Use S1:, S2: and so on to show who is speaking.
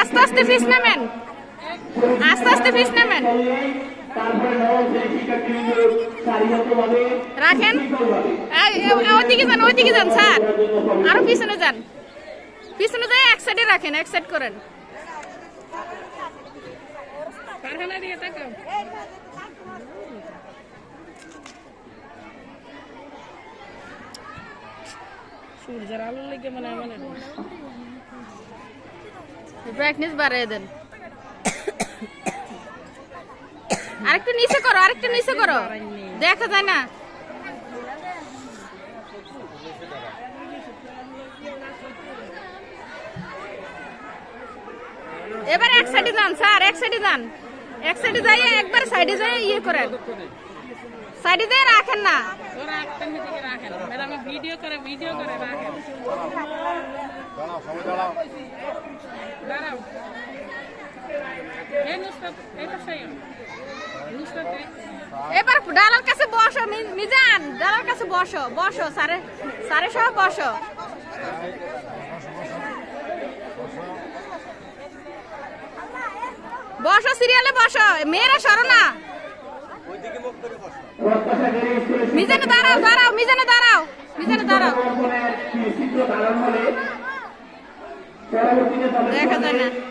S1: আস্তে আস্তে ফিস নামেন। আস্তে আস্তে ফিস
S2: সারিবদ্ধভাবে
S1: রাখেন। ওইদিকে যান ওইদিকে যান, স্যার। আরও পিছনে যান। পিছনে যাই, এক সাইডে রাখেন, এক সাইড করেন। কারখানার দিকে তাকাও সূর্যের আলো লেগে মানে মানে ব্রাইটনেস বাড়িয়ে দেন। আরেকটু নিচে করো, আরেকটু নিচে করো। দেখা যায় না। এবার এক সাইডে যান, স্যার, এক সাইডে যান। এক সাইডে যাই একবার সাইডে যাই ইয়ে করেন। সাইডে দিয়ে রাখেন না।
S3: রাখেন। ভিডিও করে ভিডিও করে রাখেন। দাঁড়াও।
S1: এবার ডালার কাছে বসো মিজান ডালার কাছে বসো বসো সারে সারে সহ বসো। বসো, সিরিয়ালে বসো, মেয়েরা সরো না। মিজানে দাঁড়াও দাঁড়াও মিজানে দাঁড়াও মিজানে দাঁড়াও দেখা যায় না